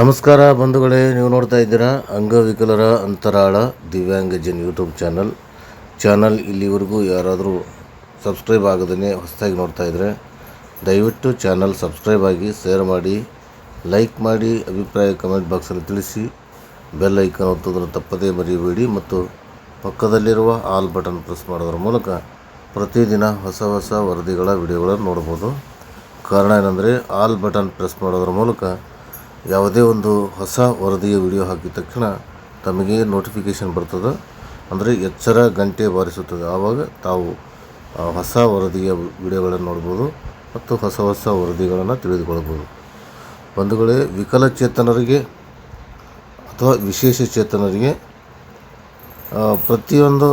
ನಮಸ್ಕಾರ ಬಂಧುಗಳೇ, ನೀವು ನೋಡ್ತಾ ಇದ್ದೀರಾ ಅಂಗವಿಕಲರ ಅಂತರಾಳ ದಿವ್ಯಾಂಗಜನ್ ಯೂಟ್ಯೂಬ್ ಚಾನಲ್. ಚಾನಲ್ ಇಲ್ಲಿವರೆಗೂ ಯಾರಾದರೂ ಸಬ್ಸ್ಕ್ರೈಬ್ ಆಗದೇ ಹೊಸದಾಗಿ ನೋಡ್ತಾ ಇದ್ದರೆ ದಯವಿಟ್ಟು ಚಾನಲ್ ಸಬ್ಸ್ಕ್ರೈಬ್ ಆಗಿ ಶೇರ್ ಮಾಡಿ, ಲೈಕ್ ಮಾಡಿ, ಅಭಿಪ್ರಾಯ ಕಮೆಂಟ್ ಬಾಕ್ಸಲ್ಲಿ ತಿಳಿಸಿ, ಬೆಲ್ ಐಕನ್ ಒತ್ತೋದನ್ನು ತಪ್ಪದೇ ಮರೆಯಬೇಡಿ ಮತ್ತು ಪಕ್ಕದಲ್ಲಿರುವ ಆಲ್ ಬಟನ್ ಪ್ರೆಸ್ ಮಾಡೋದ್ರ ಮೂಲಕ ಪ್ರತಿದಿನ ಹೊಸ ಹೊಸ ವರದಿಗಳ ವಿಡಿಯೋಗಳನ್ನು ನೋಡ್ಬೋದು. ಕಾರಣ ಏನಂದರೆ, ಆಲ್ ಬಟನ್ ಪ್ರೆಸ್ ಮಾಡೋದ್ರ ಮೂಲಕ ಯಾವುದೇ ಒಂದು ಹೊಸ ವರದಿಯ ವಿಡಿಯೋ ಹಾಕಿದ ತಕ್ಷಣ ತಮಗೆ ನೋಟಿಫಿಕೇಷನ್ ಬರ್ತದೆ. ಅಂದರೆ ಎಚ್ಚರ ಗಂಟೆ ಬಾರಿಸುತ್ತದೆ. ಆವಾಗ ತಾವು ಹೊಸ ವರದಿಯ ವಿಡಿಯೋಗಳನ್ನು ನೋಡ್ಬೋದು ಮತ್ತು ಹೊಸ ಹೊಸ ವರದಿಗಳನ್ನು ತಿಳಿದುಕೊಳ್ಬೋದು. ಬಂಧುಗಳೇ, ವಿಕಲಚೇತನರಿಗೆ ಅಥವಾ ವಿಶೇಷ ಚೇತನರಿಗೆ ಪ್ರತಿಯೊಂದು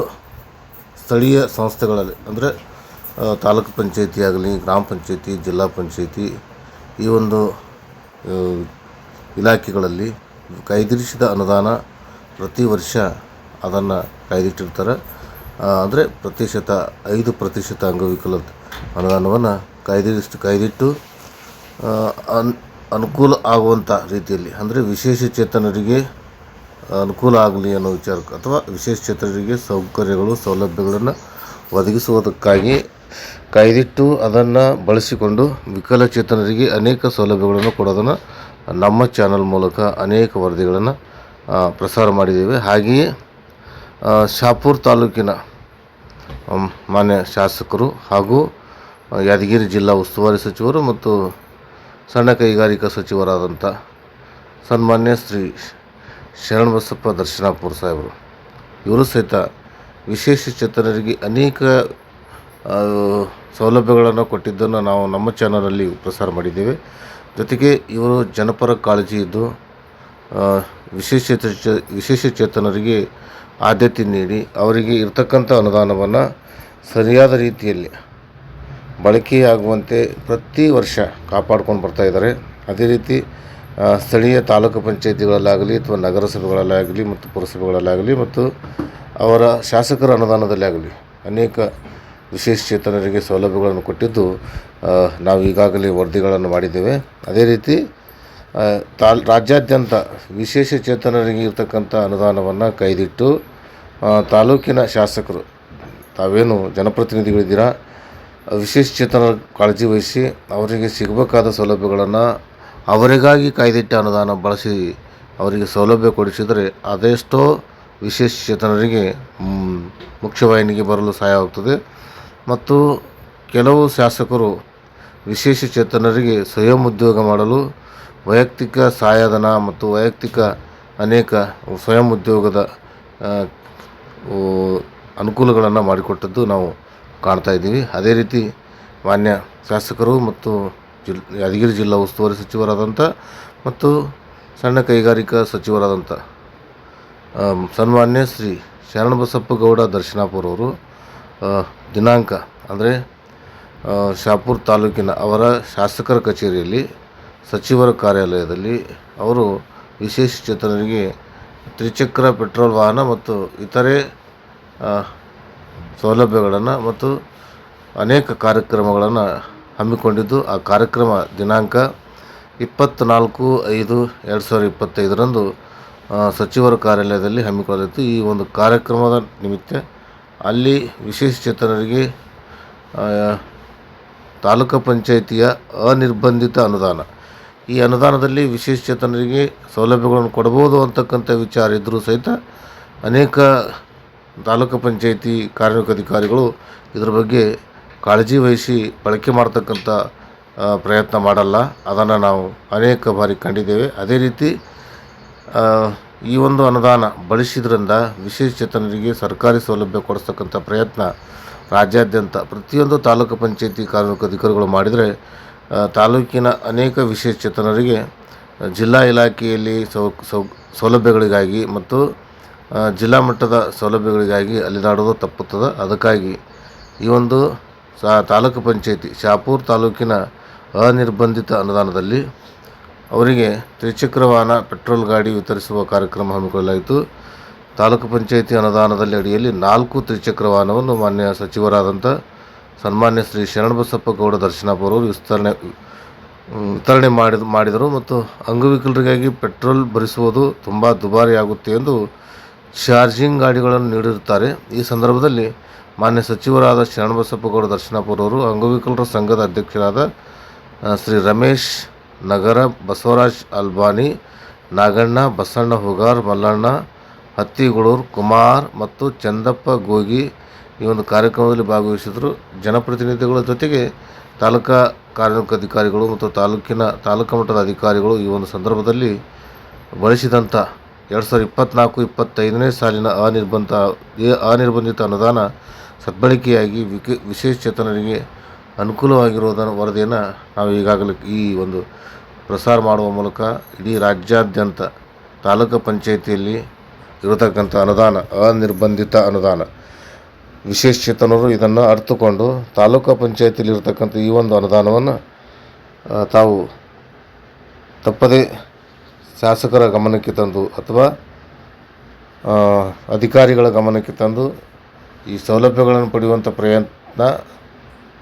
ಸ್ಥಳೀಯ ಸಂಸ್ಥೆಗಳಲ್ಲಿ, ಅಂದರೆ ತಾಲೂಕು ಪಂಚಾಯತಿ ಆಗಲಿ, ಗ್ರಾಮ ಪಂಚಾಯಿತಿ, ಜಿಲ್ಲಾ ಪಂಚಾಯಿತಿ ಈ ಒಂದು ಇಲಾಖೆಗಳಲ್ಲಿ ಕಾಯ್ದಿರಿಸಿದ ಅನುದಾನ ಪ್ರತಿ ವರ್ಷ ಅದನ್ನು ಕಾಯ್ದಿಟ್ಟಿರ್ತಾರೆ. ಅಂದರೆ ಪ್ರತಿಶತ, ಐದು ಪ್ರತಿಶತ ಅಂಗವಿಕಲ ಅನುದಾನವನ್ನು ಕಾಯ್ದಿರಿಸಿ, ಕಾಯ್ದಿಟ್ಟು ಅನ್, ಅನುಕೂಲ ಆಗುವಂಥ ರೀತಿಯಲ್ಲಿ, ಅಂದರೆ ವಿಶೇಷ ಚೇತನರಿಗೆ ಅನುಕೂಲ ಆಗಲಿ ಅನ್ನೋ ವಿಚಾರ ಅಥವಾ ವಿಶೇಷ ಚೇತನರಿಗೆ ಸೌಕರ್ಯಗಳು, ಸೌಲಭ್ಯಗಳನ್ನು ಒದಗಿಸುವುದಕ್ಕಾಗಿ ಕಾಯ್ದಿಟ್ಟು ಅದನ್ನು ಬಳಸಿಕೊಂಡು ವಿಕಲಚೇತನರಿಗೆ ಅನೇಕ ಸೌಲಭ್ಯಗಳನ್ನು ಕೊಡೋದನ್ನು ನಮ್ಮ ಚಾನಲ್ ಮೂಲಕ ಅನೇಕ ವರದಿಗಳನ್ನು ಪ್ರಸಾರ ಮಾಡಿದ್ದೇವೆ. ಹಾಗೆಯೇ ಶಾಪುರ್ ತಾಲೂಕಿನ ಮಾನ್ಯ ಶಾಸಕರು ಹಾಗೂ ಯಾದಗಿರಿ ಜಿಲ್ಲಾ ಉಸ್ತುವಾರಿ ಸಚಿವರು ಮತ್ತು ಸಣ್ಣ ಕೈಗಾರಿಕಾ ಸಚಿವರಾದಂಥ ಸನ್ಮಾನ್ಯ ಶ್ರೀ ಶರಣಬಸಪ್ಪ ದರ್ಶನಾಪುರ ಸಾಹೇಬರು. ಇವರು ಸಹಿತ ವಿಶೇಷ ಚೇತನರಿಗೆ ಅನೇಕ ಸೌಲಭ್ಯಗಳನ್ನು ಕೊಟ್ಟಿದ್ದನ್ನು ನಾವು ನಮ್ಮ ಚಾನಲಲ್ಲಿ ಪ್ರಸಾರ ಮಾಡಿದ್ದೇವೆ. ಜೊತೆಗೆ ಇವರು ಜನಪರ ಕಾಳಜಿ ಇದ್ದು ವಿಶೇಷ ಚೇತನರಿಗೆ ಆದ್ಯತೆ ನೀಡಿ, ಅವರಿಗೆ ಇರತಕ್ಕಂಥ ಅನುದಾನವನ್ನು ಸರಿಯಾದ ರೀತಿಯಲ್ಲಿ ಬಳಕೆಯಾಗುವಂತೆ ಪ್ರತಿ ವರ್ಷ ಕಾಪಾಡ್ಕೊಂಡು ಬರ್ತಾ ಇದ್ದಾರೆ. ಅದೇ ರೀತಿ ಸ್ಥಳೀಯ ತಾಲೂಕು ಪಂಚಾಯತಿಗಳಲ್ಲಾಗಲಿ ಅಥವಾ ನಗರಸಭೆಗಳಲ್ಲಾಗಲಿ ಮತ್ತು ಪುರಸಭೆಗಳಲ್ಲಾಗಲಿ ಮತ್ತು ಅವರ ಶಾಸಕರ ಅನುದಾನದಲ್ಲಿ ಆಗಲಿ ಅನೇಕ ವಿಶೇಷ ಚೇತನರಿಗೆ ಸೌಲಭ್ಯಗಳನ್ನು ಕೊಟ್ಟಿದ್ದು ನಾವು ಈಗಾಗಲೇ ವರದಿಗಳನ್ನು ಮಾಡಿದ್ದೇವೆ. ಅದೇ ರೀತಿ ತಾಲ್ ರಾಜ್ಯಾದ್ಯಂತ ವಿಶೇಷ ಚೇತನರಿಗೆ ಇರತಕ್ಕಂಥ ಅನುದಾನವನ್ನು ಕೈದಿಟ್ಟು ತಾಲೂಕಿನ ಶಾಸಕರು ತಾವೇನು ಜನಪ್ರತಿನಿಧಿಗಳಿದ್ದೀರಾ ವಿಶೇಷ ಚೇತನರ ಕಾಳಜಿ ವಹಿಸಿ ಅವರಿಗೆ ಸಿಗಬೇಕಾದ ಸೌಲಭ್ಯಗಳನ್ನು ಅವರಿಗಾಗಿ ಕಾಯ್ದಿಟ್ಟ ಅನುದಾನ ಬಳಸಿ ಅವರಿಗೆ ಸೌಲಭ್ಯ ಕೊಡಿಸಿದರೆ ಅದೆಷ್ಟೋ ವಿಶೇಷ ಚೇತನರಿಗೆ ಮ್, ಮುಖ್ಯವಾಹಿನಿಗೆ ಬರಲು ಸಹಾಯವಾಗ್ತದೆ ಮತ್ತು ಕೆಲವು ಶಾಸಕರು ವಿಶೇಷ ಚೇತನರಿಗೆ ಸ್ವಯಂ ಉದ್ಯೋಗ ಮಾಡಲು ವೈಯಕ್ತಿಕ ಸಹಾಯಧನ ಮತ್ತು ವೈಯಕ್ತಿಕ ಅನೇಕ ಸ್ವಯಂ ಉದ್ಯೋಗದ ಅನುಕೂಲಗಳನ್ನು ಮಾಡಿಕೊಟ್ಟದ್ದು ನಾವು ಕಾಣ್ತಾ ಇದ್ದೀವಿ. ಅದೇ ರೀತಿ ಮಾನ್ಯ ಶಾಸಕರು ಮತ್ತು ಜಿಲ್ ಯಾದಗಿರಿ ಜಿಲ್ಲಾ ಉಸ್ತುವಾರಿ ಸಚಿವರಾದಂಥ ಮತ್ತು ಸಣ್ಣ ಕೈಗಾರಿಕಾ ಸಚಿವರಾದಂಥ ಸನ್ಮಾನ್ಯ ಶ್ರೀ ಶರಣಬಸಪ್ಪ ಗೌಡ ದರ್ಶನಾಪುರ ಅವರು ಆ, ದಿನಾಂಕ ಅಂದರೆ ಶಾಪುರ್ ತಾಲೂಕಿನ ಅವರ ಶಾಸಕರ ಕಚೇರಿಯಲ್ಲಿ, ಸಚಿವರ ಕಾರ್ಯಾಲಯದಲ್ಲಿ ಅವರು ವಿಶೇಷ ಚೇತನರಿಗೆ ತ್ರಿಚಕ್ರ ಪೆಟ್ರೋಲ್ ವಾಹನ ಮತ್ತು ಇತರೆ ಸೌಲಭ್ಯಗಳನ್ನು ಮತ್ತು ಅನೇಕ ಕಾರ್ಯಕ್ರಮಗಳನ್ನು ಹಮ್ಮಿಕೊಂಡಿದ್ದು, ಆ ಕಾರ್ಯಕ್ರಮ ದಿನಾಂಕ ಇಪ್ಪತ್ತ್ನಾಲ್ಕು ಐದು ಎರಡು ಸಾವಿರದ ಇಪ್ಪತ್ತೈದರಂದು ಸಚಿವರ ಕಾರ್ಯಾಲಯದಲ್ಲಿ ಹಮ್ಮಿಕೊಳ್ಳಿತ್ತು ಈ ಒಂದು ಕಾರ್ಯಕ್ರಮದ ನಿಮಿತ್ತ ಅಲ್ಲಿ ವಿಶೇಷ ಚೇತನರಿಗೆ ಆ, ತಾಲೂಕು ಪಂಚಾಯಿತಿಯ ಅನಿರ್ಬಂಧಿತ ಅನುದಾನ. ಈ ಅನುದಾನದಲ್ಲಿ ವಿಶೇಷ ಚೇತನರಿಗೆ ಸೌಲಭ್ಯಗಳನ್ನು ಕೊಡಬಹುದು ಅಂತಕ್ಕಂಥ ವಿಚಾರ ಇದ್ದರೂ ಸಹಿತ ಅನೇಕ ತಾಲೂಕು ಪಂಚಾಯಿತಿ ಕಾರ್ಮಿಕ ಅಧಿಕಾರಿಗಳು ಇದರ ಬಗ್ಗೆ ಕಾಳಜಿ ವಹಿಸಿ ಬಳಕೆ ಮಾಡ್ತಕ್ಕಂಥ ಪ್ರಯತ್ನ ಮಾಡಲ್ಲ. ಅದನ್ನು ನಾವು ಅನೇಕ ಬಾರಿ ಕಂಡಿದ್ದೇವೆ. ಅದೇ ರೀತಿ ಈ ಒಂದು ಅನುದಾನ ಬಳಸಿದ್ರಿಂದ ವಿಶೇಷ ಚೇತನರಿಗೆ ಸರ್ಕಾರಿ ಸೌಲಭ್ಯ ಕೊಡಿಸ್ತಕ್ಕಂಥ ಪ್ರಯತ್ನ ರಾಜ್ಯಾದ್ಯಂತ ಪ್ರತಿಯೊಂದು ತಾಲೂಕು ಪಂಚಾಯತಿ ಕಾರ್ಮಿಕ ಅಧಿಕಾರಿಗಳು ಮಾಡಿದರೆ ತಾಲೂಕಿನ ಅನೇಕ ವಿಶೇಷ ಚೇತನರಿಗೆ ಜಿಲ್ಲಾ ಇಲಾಖೆಯಲ್ಲಿ ಸೌ ಸೌಲಭ್ಯಗಳಿಗಾಗಿ ಮತ್ತು ಜಿಲ್ಲಾ ಮಟ್ಟದ ಸೌಲಭ್ಯಗಳಿಗಾಗಿ ಅಲ್ಲಿದಾಡೋದು ತಪ್ಪುತ್ತದೆ. ಅದಕ್ಕಾಗಿ ಈ ಒಂದು ಸಾ ತಾಲೂಕು ಪಂಚಾಯತಿ, ಶಾಪೂರ್ ತಾಲೂಕಿನ ಅನಿರ್ಬಂಧಿತ ಅನುದಾನದಲ್ಲಿ ಅವರಿಗೆ ತ್ರಿಚಕ್ರ ವಾಹನ ಪೆಟ್ರೋಲ್ ಗಾಡಿ ವಿತರಿಸುವ ಕಾರ್ಯಕ್ರಮ ಹಮ್ಮಿಕೊಳ್ಳಲಾಯಿತು. ತಾಲೂಕು ಪಂಚಾಯಿತಿ ಅನುದಾನದಲ್ಲಿ ಅಡಿಯಲ್ಲಿ ನಾಲ್ಕು ತ್ರಿಚಕ್ರ ವಾಹನವನ್ನು ಮಾನ್ಯ ಸಚಿವರಾದಂಥ ಸನ್ಮಾನ್ಯ ಶ್ರೀ ಶರಣಬಸಪ್ಪ ಗೌಡ ದರ್ಶನಾಪುರ ವಿಸ್ತರಣೆ ವಿತರಣೆ ಮಾಡಿದ, ಮಾಡಿದರು ಮತ್ತು ಅಂಗವಿಕಲರಿಗಾಗಿ ಪೆಟ್ರೋಲ್ ಭರಿಸುವುದು ತುಂಬ ದುಬಾರಿಯಾಗುತ್ತೆ ಎಂದು ಚಾರ್ಜಿಂಗ್ ಗಾಡಿಗಳನ್ನು ನೀಡಿರುತ್ತಾರೆ. ಈ ಸಂದರ್ಭದಲ್ಲಿ ಮಾನ್ಯ ಸಚಿವರಾದ ಶರಣಬಸಪ್ಪಗೌಡ ದರ್ಶನಪುರವರು ಅಂಗವಿಕಲರ ಸಂಘದ ಅಧ್ಯಕ್ಷರಾದ ಶ್ರೀ ರಮೇಶ್ ನಗರ ಬಸವರಾಜ್ ಅಲ್ಬಾನಿ, ನಾಗಣ್ಣ, ಬಸಣ್ಣ ಹುಗಾರ್, ಮಲ್ಲಣ್ಣ, ಹತ್ತಿಗೊಳೂರ್, ಕುಮಾರ್ ಮತ್ತು ಚಂದಪ್ಪ ಗೋಗಿ ಈ ಒಂದು ಕಾರ್ಯಕ್ರಮದಲ್ಲಿ ಭಾಗವಹಿಸಿದರು. ಜನಪ್ರತಿನಿಧಿಗಳ ಜೊತೆಗೆ ತಾಲೂಕಾ ಕಾರ್ಮಿಕ ಅಧಿಕಾರಿಗಳು ಮತ್ತು ತಾಲೂಕಿನ ತಾಲೂಕು ಮಟ್ಟದ ಅಧಿಕಾರಿಗಳು ಈ ಒಂದು ಸಂದರ್ಭದಲ್ಲಿ ಬಳಸಿದಂಥ ಎರಡು ಸಾವಿರದ ಇಪ್ಪತ್ತ್ನಾಲ್ಕು ಇಪ್ಪತ್ತೈದನೇ ಸಾಲಿನ ಅನಿರ್ಬಂಧ ಅನಿರ್ಬಂಧಿತ ಅನುದಾನ ಸದ್ಬಳಕೆಯಾಗಿ ವಿಕೆ ವಿಶೇಷಚೇತನರಿಗೆ ಅನುಕೂಲವಾಗಿರುವುದನ್ನು ವರದಿಯನ್ನು ನಾವು ಈಗಾಗಲೇ ಈ ಒಂದು ಪ್ರಸಾರ ಮಾಡುವ ಮೂಲಕ ಇಡೀ ರಾಜ್ಯಾದ್ಯಂತ ತಾಲೂಕು ಪಂಚಾಯಿತಿಯಲ್ಲಿ ಇರತಕ್ಕಂಥ ಅನುದಾನ, ಅನಿರ್ಬಂಧಿತ ಅನುದಾನ. ವಿಶೇಷಚೇತನರು ಇದನ್ನು ಅರ್ಥಕೊಂಡು ತಾಲೂಕು ಪಂಚಾಯಿತಿಯಲ್ಲಿ ಇರತಕ್ಕಂಥ ಈ ಒಂದು ಅನುದಾನವನ್ನು ತಾವು ತಪ್ಪದೇ ಶಾಸಕರ ಗಮನಕ್ಕೆ ತಂದು ಅಥವಾ ಅಧಿಕಾರಿಗಳ ಗಮನಕ್ಕೆ ತಂದು ಈ ಸೌಲಭ್ಯಗಳನ್ನು ಪಡೆಯುವಂಥ ಪ್ರಯತ್ನ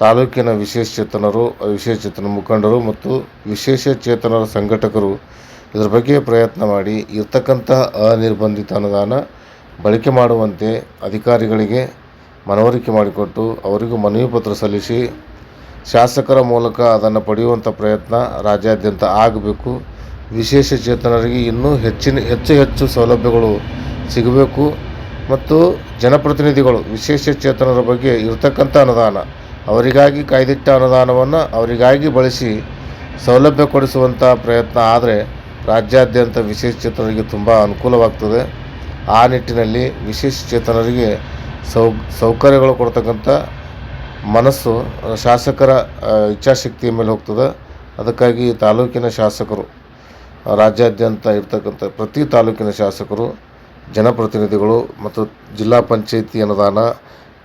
ತಾಲೂಕಿನ ವಿಶೇಷಚೇತನರು ವಿಶೇಷಚೇತನ ಮುಖಂಡರು ಮತ್ತು ವಿಶೇಷಚೇತನರ ಸಂಘಟಕರು ಇದರ ಬಗ್ಗೆ ಪ್ರಯತ್ನ ಮಾಡಿ ಇರ್ತಕ್ಕಂತಹ ಅನಿರ್ಬಂಧಿತ ಅನುದಾನ ಬಳಕೆ ಮಾಡುವಂತೆ ಅಧಿಕಾರಿಗಳಿಗೆ ಮನವರಿಕೆ ಮಾಡಿಕೊಟ್ಟು ಅವರಿಗೂ ಮನವಿ ಪತ್ರ ಸಲ್ಲಿಸಿ ಶಾಸಕರ ಮೂಲಕ ಅದನ್ನು ಪಡೆಯುವಂಥ ಪ್ರಯತ್ನ ರಾಜ್ಯಾದ್ಯಂತ ಆಗಬೇಕು. ವಿಶೇಷ ಚೇತನರಿಗೆ ಇನ್ನೂ ಹೆಚ್ಚಿನ, ಹೆಚ್ಚು ಹೆಚ್ಚು ಸೌಲಭ್ಯಗಳು ಸಿಗಬೇಕು ಮತ್ತು ಜನಪ್ರತಿನಿಧಿಗಳು, ವಿಶೇಷ ಚೇತನರ ಬಗ್ಗೆ ಇರತಕ್ಕಂಥ ಅನುದಾನ ಅವರಿಗಾಗಿ ಕಾಯ್ದಿಟ್ಟ ಅನುದಾನವನ್ನು ಅವರಿಗಾಗಿ ಬಳಸಿ ಸೌಲಭ್ಯ ಕೊಡಿಸುವಂಥ ಪ್ರಯತ್ನ ಆದರೆ ರಾಜ್ಯಾದ್ಯಂತ ವಿಶೇಷ ಚೇತನರಿಗೆ ತುಂಬ ಅನುಕೂಲವಾಗ್ತದೆ. ಆ ನಿಟ್ಟಿನಲ್ಲಿ ವಿಶೇಷ ಚೇತನರಿಗೆ ಸೌ, ಸೌಕರ್ಯಗಳು ಕೊಡ್ತಕ್ಕಂಥ ಮನಸ್ಸು ಶಾಸಕರ ಇಚ್ಛಾಶಕ್ತಿಯ ಮೇಲೆ ಹೋಗ್ತದೆ. ಅದಕ್ಕಾಗಿ ತಾಲೂಕಿನ ಶಾಸಕರು, ರಾಜ್ಯಾದ್ಯಂತ ಇರ್ತಕ್ಕಂಥ ಪ್ರತಿ ತಾಲೂಕಿನ ಶಾಸಕರು, ಜನಪ್ರತಿನಿಧಿಗಳು ಮತ್ತು ಜಿಲ್ಲಾ ಪಂಚಾಯಿತಿ ಅನುದಾನ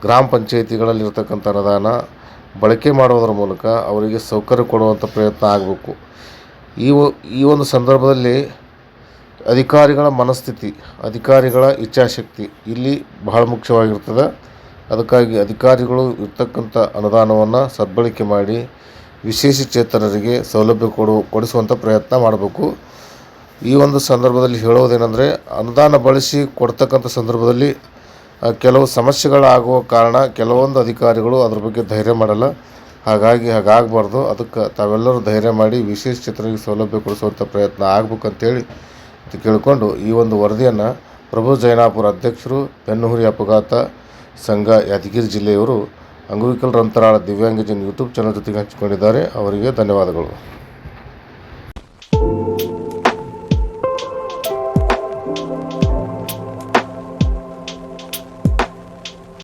ಗ್ರಾಮ ಪಂಚಾಯಿತಿಗಳಲ್ಲಿರ್ತಕ್ಕಂಥ ಅನುದಾನ ಬಳಕೆ ಮಾಡುವುದರ ಮೂಲಕ ಅವರಿಗೆ ಸೌಕರ್ಯ ಕೊಡುವಂಥ ಪ್ರಯತ್ನ ಆಗಬೇಕು. ಈ ಈ ಒಂದು ಸಂದರ್ಭದಲ್ಲಿ ಅಧಿಕಾರಿಗಳ ಮನಸ್ಥಿತಿ, ಅಧಿಕಾರಿಗಳ ಇಚ್ಛಾಶಕ್ತಿ ಇಲ್ಲಿ ಬಹಳ ಮುಖ್ಯವಾಗಿರ್ತದೆ. ಅದಕ್ಕಾಗಿ ಅಧಿಕಾರಿಗಳು ಇರ್ತಕ್ಕಂಥ ಅನುದಾನವನ್ನು ಸದ್ಬಳಕೆ ಮಾಡಿ ವಿಶೇಷ ಚೇತನರಿಗೆ ಸೌಲಭ್ಯ ಕೊಡು, ಕೊಡಿಸುವಂಥ ಪ್ರಯತ್ನ ಮಾಡಬೇಕು. ಈ ಒಂದು ಸಂದರ್ಭದಲ್ಲಿ ಹೇಳೋದೇನೆಂದರೆ ಅನುದಾನ ಬಳಸಿ ಕೊಡ್ತಕ್ಕಂಥ ಸಂದರ್ಭದಲ್ಲಿ ಕೆಲವು ಸಮಸ್ಯೆಗಳಾಗುವ ಕಾರಣ ಕೆಲವೊಂದು ಅಧಿಕಾರಿಗಳು ಅದ್ರ ಬಗ್ಗೆ ಧೈರ್ಯ ಮಾಡಲ್ಲ. ಹಾಗಾಗಿ ಹಾಗಾಗಬಾರ್ದು. ಅದಕ್ಕೆ ತಾವೆಲ್ಲರೂ ಧೈರ್ಯ ಮಾಡಿ ವಿಶೇಷ ಚಿತ್ರಗಳಿಗೆ ಸೌಲಭ್ಯ ಕೊಡಿಸುವಂಥ ಪ್ರಯತ್ನ ಆಗ್ಬೇಕಂತೇಳಿ ಕೇಳಿಕೊಂಡು ಈ ಒಂದು ವರದಿಯನ್ನು ಪ್ರಭು ಜೈನಾಪುರ ಅಧ್ಯಕ್ಷರು ಬೆನ್ನುಹುರಿ ಅಪಘಾತ ಸಂಘ ಯಾದಗಿರಿ ಜಿಲ್ಲೆಯವರು ಅಂಗವಿಕಲರ ಅಂತರಾಳ ದಿವ್ಯಾಂಗಜನ್ ಯೂಟ್ಯೂಬ್ ಚಾನಲ್ ಜೊತೆಗೆ ಹಂಚಿಕೊಂಡಿದ್ದಾರೆ. ಅವರಿಗೆ ಧನ್ಯವಾದಗಳು.